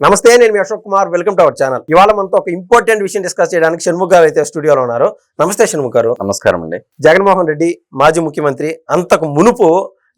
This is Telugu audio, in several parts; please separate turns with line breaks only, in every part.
నమస్తే నేను మీ Ashok Kumar. Welcome to our channel. ఇవాళ మనతో ఒక ఇంపార్టెంట్ విషయం డిస్కస్ చేయడానికి షణ్ముఖ్ గారు అయితే స్టూడియోలో ఉన్నారు. నమస్తే షణ్ముఖ్ గారు.
నమస్కారం అండి.
జగన్మోహన్ రెడ్డి మాజీ ముఖ్యమంత్రి అంతకు మునుపు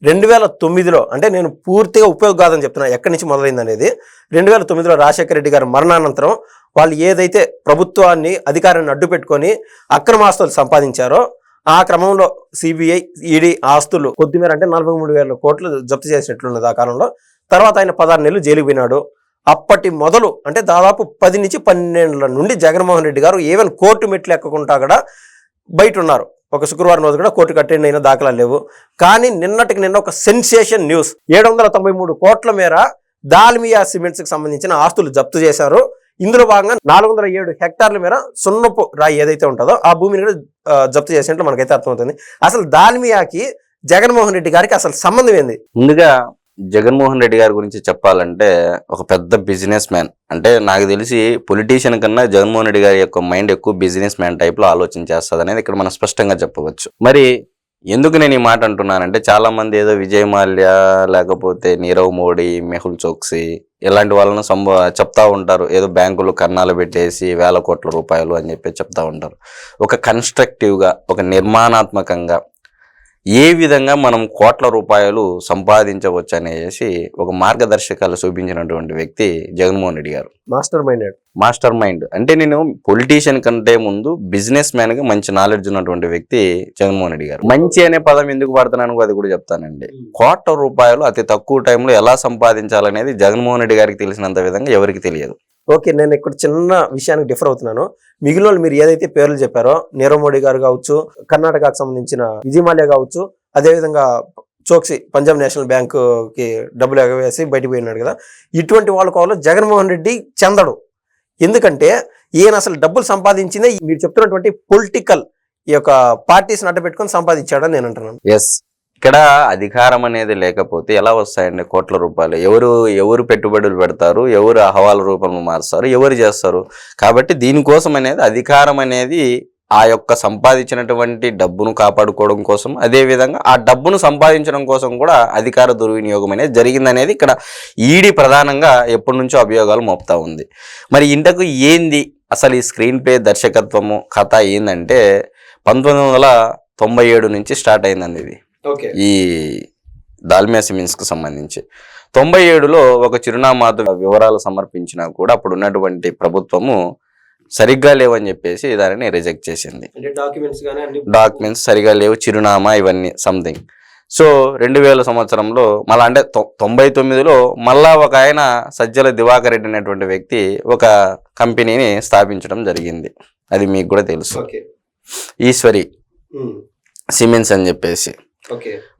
రెండు వేల తొమ్మిదిలో అంటే నేను పూర్తిగా ఉపయోగాదని చెప్తున్నా ఎక్కడి నుంచి మొదలైంది అనేది రెండు వేల తొమ్మిదిలో రాజశేఖర రెడ్డి గారి మరణానంతరం వాళ్ళు ఏదైతే ప్రభుత్వాన్ని అధికారాన్ని అడ్డు పెట్టుకొని అక్రమాస్తులు సంపాదించారో ఆ క్రమంలో సిబిఐ ఈడీ ఆస్తులు కొద్దిమేర అంటే నలభై మూడు వేల కోట్లు జప్తు చేసినట్లున్నది ఆ కాలంలో. తర్వాత ఆయన పదహారు నెలలు జైలుకు పోయినాడు. అప్పటి మొదలు అంటే దాదాపు పది నుంచి పన్నెండుల నుండి జగన్మోహన్ రెడ్డి గారు ఈవెన్ కోర్టు మెట్లు ఎక్కకుండా కూడా బయట ఉన్నారు ఒక శుక్రవారం రోజు కూడా కోర్టుకు అటెండ్ అయిన దాఖలాలు లేవు. కానీ నిన్నటికి నిన్న ఒక సెన్సేషన్ న్యూస్. ఏడు వందల తొంభై మూడు కోట్ల మేర దాల్మియా సిమెంట్స్కి సంబంధించిన ఆస్తులు జప్తు చేశారు. ఇందులో భాగంగా నాలుగు వందల ఏడు హెక్టార్ల మేర సున్నపు రాయి ఏదైతే ఉంటుందో ఆ భూమిని కూడా జప్తు చేసినట్లు మనకైతే అర్థమవుతుంది. అసలు దాల్మియాకి జగన్మోహన్ రెడ్డి గారికి అసలు సంబంధం ఏంది?
ముందుగా జగన్మోహన్ రెడ్డి గారి గురించి చెప్పాలంటే ఒక పెద్ద బిజినెస్ మ్యాన్ అంటే నాకు తెలిసి పొలిటీషియన్ కన్నా జగన్మోహన్ రెడ్డి గారి యొక్క మైండ్ ఎక్కువ బిజినెస్ మ్యాన్ టైప్లో ఆలోచన చేస్తుంది అనేది ఇక్కడ మనం స్పష్టంగా చెప్పవచ్చు. మరి ఎందుకు నేను ఈ మాట అంటున్నానంటే చాలా మంది ఏదో విజయ్ మాల్య లేకపోతే నీరవ్ మోడీ మెహుల్ చోక్సీ ఇలాంటి వాళ్ళను సంబ చెప్తా ఉంటారు. ఏదో బ్యాంకులు కన్నాలు పెట్టేసి వేల కోట్ల రూపాయలు అని చెప్పి చెప్తా ఉంటారు. ఒక కన్స్ట్రక్టివ్గా ఒక నిర్మాణాత్మకంగా ఏ విధంగా మనం కోట్ల రూపాయలు సంపాదించవచ్చు అనేసి ఒక మార్గదర్శకాలు చూపించినటువంటి వ్యక్తి జగన్మోహన్ రెడ్డి గారు.
Master minded
master mind. అంటే నేను పొలిటీషియన్ కంటే ముందు బిజినెస్ మ్యాన్గా మంచి నాలెడ్జ్ ఉన్నటువంటి వ్యక్తి జగన్మోహన్ రెడ్డి గారు. మంచి అనే పదం ఎందుకు వాడుతున్నాను అది కూడా చెప్తానండి. కోట్ల రూపాయలు అతి తక్కువ టైంలో ఎలా సంపాదించాలనేది జగన్మోహన్ రెడ్డి గారికి తెలిసినంత విధంగా ఎవరికి తెలియదు.
ఓకే నేను ఇక్కడ చిన్న విషయానికి డిఫర్ అవుతున్నాను. మిగిలిన వాళ్ళు మీరు ఏదైతే పేర్లు చెప్పారో నీరవ్ మోడీ గారు కావచ్చు కర్ణాటకకు సంబంధించిన విజయ్ మాల్యా కావచ్చు అదేవిధంగా చోక్సీ పంజాబ్ నేషనల్ బ్యాంకుకి డబ్బులు ఎగవేసి బయటకు పోయినాడు కదా. ఇటువంటి వాళ్ళ కోవలో జగన్మోహన్ రెడ్డి చెందడు. ఎందుకంటే ఈయన అసలు డబ్బులు సంపాదించిందే మీరు చెప్తున్నటువంటి పొలిటికల్ ఈ యొక్క పార్టీస్ అడ్డ పెట్టుకొని సంపాదించాడని నేను అంటున్నాను.
ఎస్ ఇక్కడ అధికారం అనేది లేకపోతే ఎలా వస్తాయండి కోట్ల రూపాయలు? ఎవరు ఎవరు పెట్టుబడులు పెడతారు? ఎవరు అహవాల రూపంలో మారుస్తారు? ఎవరు చేస్తారు? కాబట్టి దీనికోసం అనేది అధికారం అనేది ఆ యొక్క సంపాదించినటువంటి డబ్బును కాపాడుకోవడం కోసం అదే విధంగా ఆ డబ్బును సంపాదించడం కోసం కూడా అధికార దుర్వినియోగం అనేది జరిగిందనేది ఇక్కడ ఈడీ ప్రధానంగా ఎప్పటి నుంచో అభియోగాలు మోపుతా ఉంది. మరి ఇంతకు ఏంది అసలు ఈ స్క్రీన్ ప్లే దర్శకత్వము కథ ఏందంటే పంతొమ్మిది వందల తొంభై ఏడు నుంచి స్టార్ట్ అయిందండి ఇది.
ఓకే.
ఈ దాల్మియా సిమెంట్స్కి సంబంధించి. తొంభై ఏడులో ఒక చిరునామాతో వివరాలు సమర్పించినా కూడా అప్పుడు ఉన్నటువంటి ప్రభుత్వము సరిగ్గా లేవని చెప్పేసి దానిని రిజెక్ట్ చేసింది.
డాక్యుమెంట్స్
సరిగా లేవు చిరునామా ఇవన్నీ సంథింగ్ సో రెండు వేల సంవత్సరంలో మళ్ళా అంటే తొంభై తొమ్మిదిలో మళ్ళా ఒక ఆయన సజ్జల దివాకర్ రెడ్డి అనేటువంటి వ్యక్తి ఒక కంపెనీని స్థాపించడం జరిగింది. అది మీకు కూడా తెలుసు. ఈశ్వరి సిమెంట్స్ అని చెప్పేసి.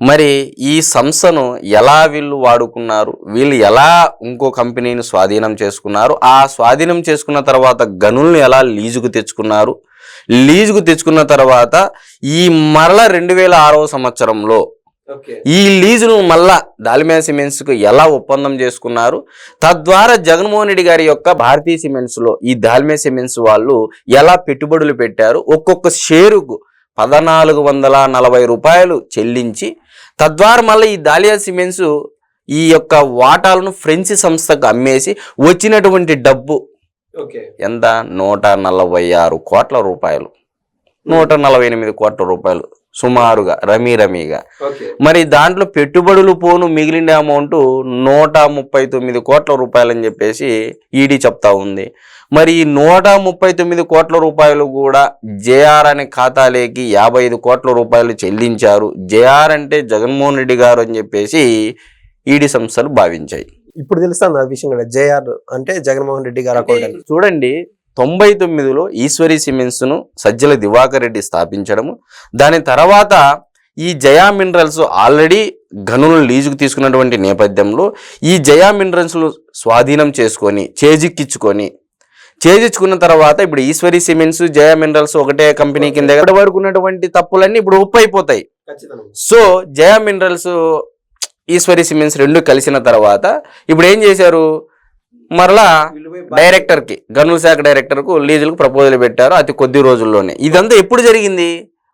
మరి ఈ సంస్థను ఎలా వీళ్ళు వాడుకున్నారు? వీళ్ళు ఎలా ఇంకో కంపెనీని స్వాధీనం చేసుకున్నారు? ఆ స్వాధీనం చేసుకున్న తర్వాత గనుల్ని ఎలా లీజుకు తెచ్చుకున్నారు? లీజుకు తెచ్చుకున్న తర్వాత ఈ మరల రెండు వేల ఆరవ సంవత్సరంలో ఈ లీజును మళ్ళా దాల్మియా సిమెంట్స్కు ఎలా ఒప్పందం చేసుకున్నారు? తద్వారా జగన్మోహన్ రెడ్డి గారి యొక్క భారతీయ సిమెంట్స్లో ఈ దాల్మియా సిమెంట్స్ వాళ్ళు ఎలా పెట్టుబడులు పెట్టారు? ఒక్కొక్క షేరుకు పద్నాలుగు వందల నలభై రూపాయలు చెల్లించి తద్వారా మళ్ళీ ఈ దాలియా సిమెంట్స్ ఈ యొక్క వాటాలను ఫ్రెంచ్ సంస్థకు అమ్మేసి వచ్చినటువంటి డబ్బు
ఓకే.
ఎంత? నూట నలభై ఆరు కోట్ల రూపాయలు. నూట నలభై ఎనిమిది కోట్ల రూపాయలు. సుమారుగా రమీ రమీగా. మరి దాంట్లో పెట్టుబడులు పోను మిగిలిన అమౌంట్ నూట ముప్పై తొమ్మిది కోట్ల రూపాయలు అని చెప్పేసి ఈడీ చెప్తా ఉంది. మరి ఈ నూట ముప్పై తొమ్మిది కోట్ల రూపాయలు కూడా జేఆర్ అనే ఖాతాలేకి యాభై ఐదు కోట్ల రూపాయలు చెల్లించారు జేఆర్ అంటే జగన్మోహన్ రెడ్డి గారు అని చెప్పేసి ఈడీ సంస్థలు భావించాయి
ఇప్పుడు తెలుస్తుంది ఆ విషయం కూడా జేఆర్ అంటే జగన్మోహన్ రెడ్డి గారు అకౌంట్.
చూడండి తొంభై తొమ్మిదిలో ఈశ్వరి సిమెంట్స్ను సజ్జల దివాకర్ రెడ్డి స్థాపించడము దాని తర్వాత ఈ జయా మినరల్స్ ఆల్రెడీ గనులను లీజుకు తీసుకున్నటువంటి నేపథ్యంలో ఈ జయా మినరల్స్ స్వాధీనం చేసుకొని చేజిక్కించుకొని చేజించుకున్న తర్వాత ఇప్పుడు ఈశ్వరి సిమెంట్స్ జయా మినరల్స్ ఒకటే కంపెనీ కింద ఇప్పటి వరకు ఉన్నటువంటి తప్పులన్నీ ఇప్పుడు ఉప్పు అయిపోతాయి. So Jaya minerals Eswari cements రెండు కలిసిన తర్వాత ఇప్పుడు ఏం చేశారు? మరలా డైరెక్టర్కి గనుల శాఖ డైరెక్టర్కు లీజులకు ప్రపోజల్ పెట్టారు అతి కొద్ది రోజుల్లోనే. ఇదంతా ఎప్పుడు జరిగింది?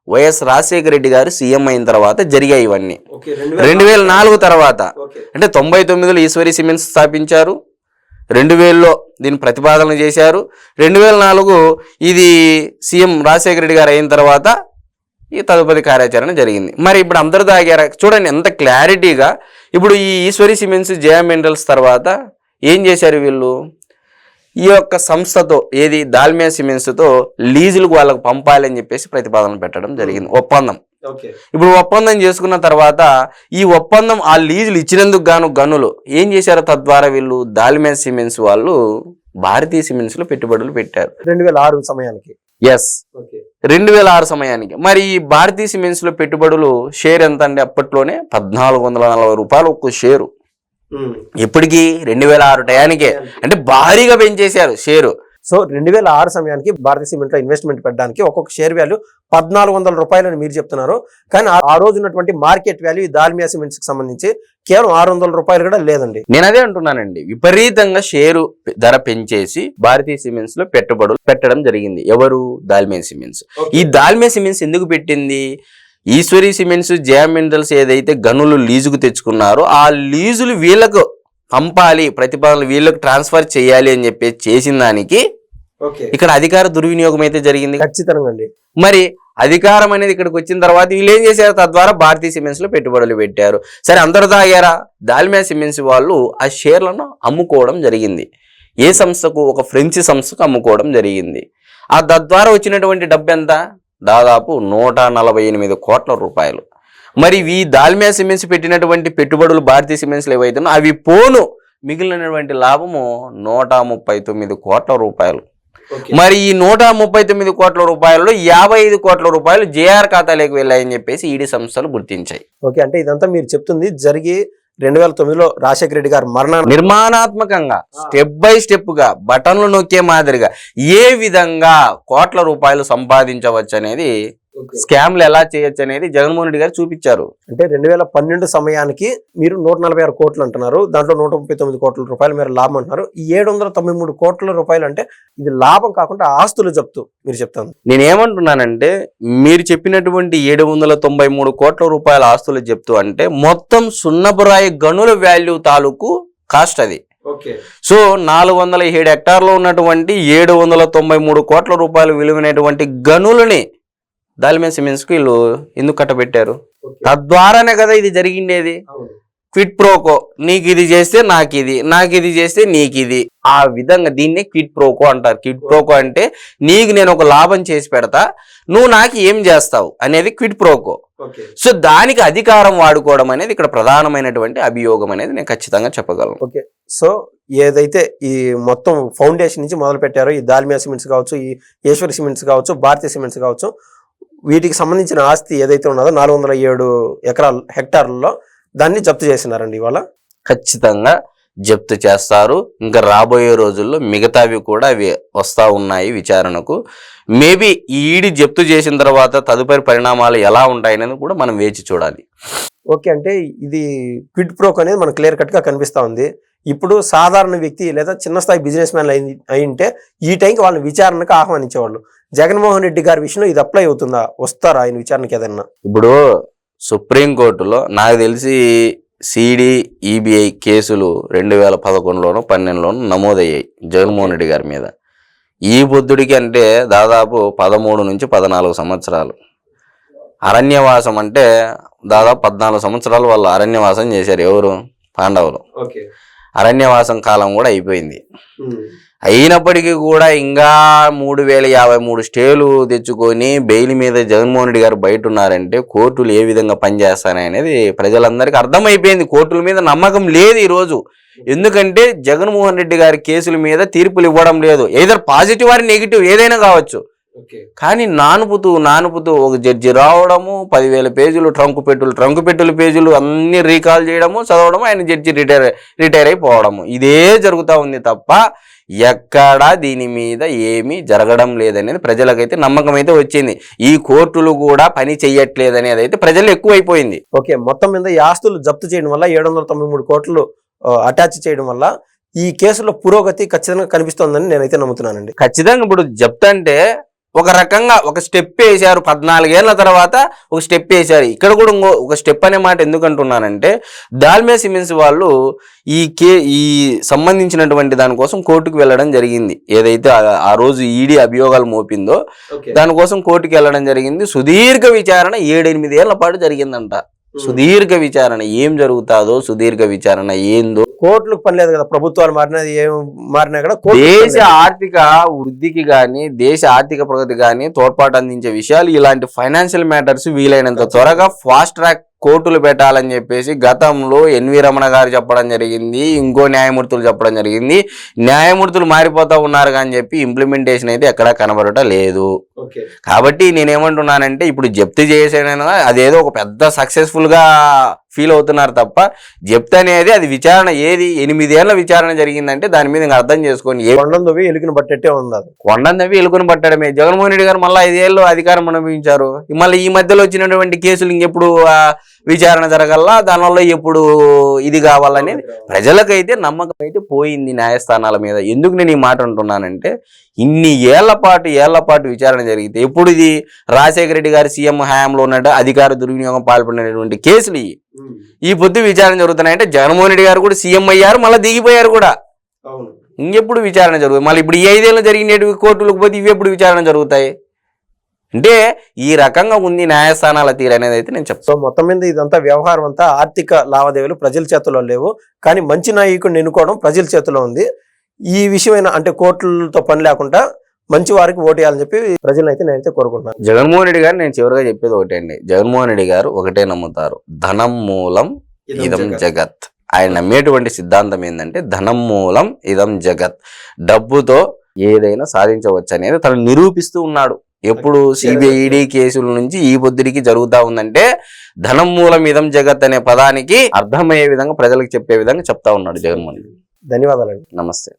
వైఎస్ రాజశేఖర రెడ్డి గారు సీఎం అయిన తర్వాత జరిగాయి ఇవన్నీ. రెండు వేల నాలుగు. తర్వాత. అంటే తొంభై తొమ్మిదిలో ఈశ్వరి సిమెంట్స్ స్థాపించారు. రెండు వేలలో దీన్ని ప్రతిపాదన చేశారు. రెండు వేల నాలుగు ఇది సీఎం రాజశేఖర రెడ్డి గారు అయిన తర్వాత ఈ తదుపరి కార్యాచరణ జరిగింది. మరి ఇప్పుడు అందరు తాగారు? చూడండి ఎంత క్లారిటీగా. ఇప్పుడు ఈ ఈశ్వరి సిమెంట్స్ జయా మినరల్స్ తర్వాత ఏం చేశారు వీళ్ళు? ఈ యొక్క సంస్థతో ఏది దాల్మియా సిమెంట్స్తో లీజులకు వాళ్ళకు పంపాలని చెప్పేసి ప్రతిపాదన పెట్టడం జరిగింది. ఒప్పందం. ఇప్పుడు ఒప్పందం చేసుకున్న తర్వాత ఈ ఒప్పందం ఆ లీజులు ఇచ్చినందుకు గాను గనులు ఏం చేశారో తద్వారా వీళ్ళు? దాల్మియా సిమెంట్స్ వాళ్ళు భారతీయ సిమెంట్స్లో పెట్టుబడులు పెట్టారు.
రెండు వేల ఆరు సమయానికి.
ఎస్ రెండు వేల ఆరు సమయానికి. మరి ఈ భారతీయ సిమెంట్స్లో పెట్టుబడులు షేర్ ఎంత అండి అప్పట్లోనే? పద్నాలుగు వందల నలభై రూపాయలు ఒక్క షేరు. ఇప్పటికి రెండు వేల ఆరు టయానికే అంటే భారీగా పెంచేశారు షేరు.
సో రెండు వేల ఆరు సమయానికి భారతీయ సిమెంట్లో ఇన్వెస్ట్మెంట్ పెట్టడానికి ఒక్కొక్క షేర్ వాల్యూ పద్నాలుగు వందల రూపాయలని మీరు చెప్తున్నారు. కానీ ఆ- రోజు ఉన్నటువంటి మార్కెట్ వాల్యూ ఈ దాల్మియా సిమెంట్స్కి సంబంధించి కేవలం ఆరు వందల రూపాయలు కూడా లేదండి.
నేను అదే అంటున్నానండి. విపరీతంగా షేరు ధర పెంచేసి భారతీయ సిమెంట్స్లో పెట్టుబడులు పెట్టడం జరిగింది. ఎవరు? దాల్మియా సిమెంట్స్ ఈ దాల్మియా సిమెంట్స్ ఎందుకు పెట్టింది? ఈశ్వరి సిమెంట్స్ జయా మినరల్స్ ఏదైతే గనులు లీజుకు తెచ్చుకున్నారో ఆ లీజులు వీళ్ళకు పంపాలి ప్రతిపాదనలు వీళ్ళకు ట్రాన్స్ఫర్ చేయాలి అని చెప్పి చేసిన దానికి ఇక్కడ అధికార దుర్వినియోగం అయితే జరిగింది.
ఖచ్చితంగా అండి.
మరి అధికారం అనేది ఇక్కడికి వచ్చిన తర్వాత వీళ్ళు ఏం చేశారు? తద్వారా భారతీయ సిమెంట్స్లో పెట్టుబడులు పెట్టారు. సరే అందరు తాగారా? దాల్మియా సిమెంట్స్ వాళ్ళు ఆ షేర్లను అమ్ముకోవడం జరిగింది. ఏ సంస్థకు? ఒక ఫ్రెంచ్ సంస్థకు అమ్ముకోవడం జరిగింది. ఆ తద్వారా వచ్చినటువంటి డబ్బు ఎంత? దాదాపు నూట నలభై ఎనిమిది కోట్ల రూపాయలు. మరి ఈ దాల్మియా సిమెంట్స్ పెట్టినటువంటి పెట్టుబడులు భారతీయ సిమెంట్స్లో ఏవైతున్నాయో అవి పోను. మిగిలినటువంటి లాభము నూట ముప్పై తొమ్మిది కోట్ల రూపాయలు. మరి ఈ నూట ముప్పై తొమ్మిది కోట్ల రూపాయలలో యాభై ఐదు కోట్ల రూపాయలు జేఆర్ ఖాతాలోకి వెళ్ళాయని చెప్పేసి ఈడీ సంస్థలు గుర్తించాయి.
ఓకే అంటే ఇదంతా మీరు చెప్తుంది జరిగి రెండు వేల తొమ్మిదిలో రాజశేఖర రెడ్డి గారు మరణాన్ని
నిర్మాణాత్మకంగా స్టెప్ బై స్టెప్గా బటన్లు నొక్కే మాదిరిగా ఏ విధంగా కోట్ల రూపాయలు సంపాదించవచ్చు అనేది స్కామ్లు ఎలా చేయొచ్చు అనేది జగన్మోహన్ రెడ్డి గారు చూపించారు.
అంటే రెండు వేల పన్నెండు సమయానికి మీరు నూట నలభై ఆరు కోట్లు అంటున్నారు. దాంట్లో నూట ముప్పై తొమ్మిది కోట్ల రూపాయలు మీరు లాభం అంటున్నారు. ఈ ఏడు వందల తొంభై మూడు కోట్ల రూపాయలు అంటే ఇది లాభం కాకుండా ఆస్తులు జప్తు మీరు చెప్తాను.
నేనేమంటున్నానంటే మీరు చెప్పినటువంటి ఏడు వందల తొంభై మూడు కోట్ల రూపాయల ఆస్తులు చెప్తూ అంటే మొత్తం సున్నపురాయి గనుల వాల్యూ తాలూకు కాస్ట్ అది.
ఓకే.
సో నాలుగు వందల ఏడు హెక్టార్లో ఉన్నటువంటి ఏడు వందల తొంభై మూడు కోట్ల రూపాయలు విలువైనటువంటి గనులని దాల్మియా సిమెంట్స్కి వీళ్ళు ఎందుకు కట్టబెట్టారు? తద్వారానే కదా ఇది జరిగిండేది. క్విట్ ప్రోకో నీకు ఇది చేస్తే నాకు ఇది నాకు ఇది చేస్తే నీకు ఇది. ఆ విధంగా దీన్నే క్విట్ ప్రోకో అంటారు. క్విట్ ప్రోకో అంటే నీకు నేను ఒక లాభం చేసి పెడతా నువ్వు నాకు ఏం చేస్తావు అనేది క్విట్ ప్రోకో. సో దానికి అధికారం వాడుకోవడం అనేది ఇక్కడ ప్రధానమైనటువంటి అభియోగం అనేది నేను ఖచ్చితంగా చెప్పగలను.
ఓకే. సో ఏదైతే ఈ మొత్తం ఫౌండేషన్ నుంచి మొదలు పెట్టారో ఈ దాల్మియా సిమెంట్స్ కావచ్చు ఈ ఈశ్వరి సిమెంట్స్ కావచ్చు భారతీయ సిమెంట్స్ కావచ్చు వీటికి సంబంధించిన ఆస్తి ఏదైతే ఉన్నదో నాలుగు వందల ఏడు ఎకరాల హెక్టార్లలో దాన్ని జప్తు చేసినారండి ఇవాళ.
ఖచ్చితంగా జప్తు చేస్తారు. ఇంకా రాబోయే రోజుల్లో మిగతావి కూడా అవి వస్తూ ఉన్నాయి విచారణకు. మేబీ ఈ ఈడి జప్తు చేసిన తర్వాత తదుపరి పరిణామాలు ఎలా ఉంటాయనేది కూడా మనం వేచి చూడాలి.
ఓకే అంటే ఇది క్విడ్ ప్రోక్ అనేది మనకు క్లియర్ కట్గా కనిపిస్తా ఉంది. ఇప్పుడు సాధారణ వ్యక్తి లేదా చిన్న స్థాయి బిజినెస్ మ్యాన్ అయి అయి ఉంటే ఈ టైంకి వాళ్ళని విచారణకు ఆహ్వానించేవాళ్ళు. జగన్మోహన్ రెడ్డి గారి విషయంలో ఇది అప్లై అవుతుందా? వస్తారా ఆయన విచారణకి ఏదన్నా?
ఇప్పుడు సుప్రీంకోర్టులో నాకు తెలిసి సిడి ఈబీఐ కేసులు రెండు వేల పదకొండులోను పన్నెండులోను నమోదయ్యాయి జగన్మోహన్ రెడ్డి గారి మీద. ఈ బుద్ధుడికి అంటే దాదాపు పదమూడు నుంచి పద్నాలుగు సంవత్సరాలు. అరణ్యవాసం అంటే దాదాపు పద్నాలుగు సంవత్సరాలు వాళ్ళు అరణ్యవాసం చేశారు ఎవరు? పాండవులు.
ఓకే.
అరణ్యవాసం కాలం కూడా అయిపోయింది. అయినప్పటికీ కూడా ఇంకా మూడు వేల యాభై మూడు స్టేలు తెచ్చుకొని బెయిల్ మీద జగన్మోహన్ రెడ్డి గారు బయట ఉన్నారంటే కోర్టులు ఏ విధంగా పనిచేస్తాయనేది ప్రజలందరికీ అర్థమైపోయింది. కోర్టుల మీద నమ్మకం లేదు ఈరోజు. ఎందుకంటే జగన్మోహన్ రెడ్డి గారి కేసుల మీద తీర్పులు ఇవ్వడం లేదు. ఏదర్ పాజిటివ్ ఆర్ నెగిటివ్ ఏదైనా కావచ్చు. కానీ నానుపుతూ నానుపుతూ ఒక జడ్జి రావడము పదివేల పేజీలు ట్రంకు పెట్టులు ట్రంకు పెట్టుల పేజీలు అన్ని రీకాల్ చేయడము చదవడము ఆయన జడ్జి రిటైర్ రిటైర్ అయిపోవడము. ఇదే జరుగుతూ ఉంది తప్ప ఎక్కడా దీని మీద ఏమీ జరగడం లేదనేది ప్రజలకైతే నమ్మకం అయితే వచ్చింది. ఈ కోర్టులు కూడా పని చెయ్యట్లేదు అనేది అయితే ప్రజలు ఎక్కువైపోయింది.
ఓకే మొత్తం మీద ఈ ఆస్తులు జప్తు చేయడం వల్ల ఏడు వందల తొంభై మూడు కోట్లు అటాచ్ చేయడం వల్ల ఈ కేసులో పురోగతి ఖచ్చితంగా కనిపిస్తోందని నేనైతే నమ్ముతున్నానండి.
ఖచ్చితంగా ఇప్పుడు జప్తు అంటే ఒక రకంగా ఒక స్టెప్ వేశారు పద్నాలుగేళ్ళ తర్వాత ఒక స్టెప్ వేశారు. ఇక్కడ కూడా ఇంకో ఒక స్టెప్ అనే మాట ఎందుకు అంటున్నానంటే దాల్మే సిమెంట్స్ వాళ్ళు ఈ కే ఈ సంబంధించినటువంటి దానికోసం కోర్టుకు వెళ్ళడం జరిగింది. ఏదైతే ఆ- ఆ రోజు ఈడీ అభియోగాలు మోపిందో దానికోసం కోర్టుకు వెళ్ళడం జరిగింది. సుదీర్ఘ విచారణ ఏడెనిమిది ఏళ్ళ పాటు జరిగిందంట. సుదీర్ఘ విచారణ ఏం జరుగుతాదో సుదీర్ఘ విచారణ ఏందో
కోర్టులకు పని లేదు కదా ప్రభుత్వాలు మారినది ఏం మారినా కూడా
దేశ. ఆర్థిక వృద్ధికి గాని దేశ ఆర్థిక ప్రగతి గాని తోడ్పాటు అందించే విషయాలు ఇలాంటి ఫైనాన్షియల్ మ్యాటర్స్ వీలైనంత త్వరగా ఫాస్ట్ ట్రాక్ కోర్టులు పెట్టాలని చెప్పేసి గతంలో ఎన్వి రమణ గారు చెప్పడం జరిగింది ఇంకో న్యాయమూర్తులు చెప్పడం జరిగింది న్యాయమూర్తులు మారిపోతా ఉన్నారు కానీ చెప్పి ఇంప్లిమెంటేషన్ అయితే ఎక్కడా కనబడటం లేదు. కాబట్టి నేనేమంటున్నానంటే ఇప్పుడు జప్తు చేసేనైనా అదేదో ఒక పెద్ద సక్సెస్ఫుల్గా ఫీల్ అవుతున్నారు తప్ప అనేది అది విచారణ ఏది ఎనిమిదేళ్ళ విచారణ జరిగిందంటే దాని మీద అర్థం చేసుకొని ఏ
కొండం దువ్వి ఎలుకని బట్టెట్టే ఉంది అది.
కొండందవి ఎలుకను పట్టడమే జగన్మోహన్ రెడ్డి గారు మళ్ళీ ఐదేళ్ళు అధికారం అనుభవించారు మళ్ళీ ఈ మధ్యలో వచ్చినటువంటి కేసులు ఇంకెప్పుడు విచారణ జరగల్లా దానివల్ల ఎప్పుడు ఇది కావాలనేది ప్రజలకైతే నమ్మకం అయితే పోయింది న్యాయస్థానాల మీద. ఎందుకు నేను ఈ మాట అంటున్నానంటే ఇన్ని ఏళ్ళ పాటు ఏళ్ళ పాటు విచారణ జరిగితే ఎప్పుడు ఇది రాజశేఖర రెడ్డి గారి సీఎం హయాంలో ఉన్నట్టు అధికార దుర్వినియోగం పాల్పడినటువంటి కేసులు ఇవి. ఈ పొద్దు విచారణ జరుగుతున్నాయంటే జగన్మోహన్ రెడ్డి గారు కూడా సీఎం అయ్యారు మళ్ళీ దిగిపోయారు కూడా. ఇంకెప్పుడు విచారణ జరుగుతుంది? మళ్ళీ ఇప్పుడు ఈ ఐదేళ్ళు జరిగినవి కోర్టులకు పోతే ఇవి ఎప్పుడు విచారణ జరుగుతాయి? అంటే ఈ రకంగా ఉంది న్యాయస్థానాల తీరు అనేది అయితే నేను చెప్తాను
సో మొత్తం మీద ఇదంతా వ్యవహారం అంతా ఆర్థిక లావాదేవీలు ప్రజల చేతుల్లో లేవు. కానీ మంచి నాయకుడిని ఎన్నుకోవడం ప్రజల చేతిలో ఉంది. ఈ విషయమైన అంటే కోర్టులతో పని లేకుండా మంచి వారికి ఓటు వేయాలని చెప్పి ప్రజలను అయితే నేనైతే కోరుకుంటున్నాను.
జగన్మోహన్ రెడ్డి గారు నేను చివరిగా చెప్పేది ఒకటే అండి. జగన్మోహన్ రెడ్డి గారు ఒకటే నమ్ముతారు. ధనం మూలం ఇదం జగత్. ఆయన నమ్మేటువంటి సిద్ధాంతం ఏంటంటే ధనం మూలం ఇదం జగత్. డబ్బుతో ఏదైనా సాధించవచ్చు అనేది తను నిరూపిస్తూ ఉన్నాడు. ఎప్పుడు సిబిఐడి కేసుల నుంచి ఈ పొద్దుడికి జరుగుతా ఉందంటే ధనం మూలం ఇదం జగత్ అనే పదానికి అర్థమయ్యే విధంగా ప్రజలకు చెప్పే విధంగా చెప్తా ఉన్నాడు జగన్మోహన్ రెడ్డి.
ధన్యవాదాలండి.
నమస్తే.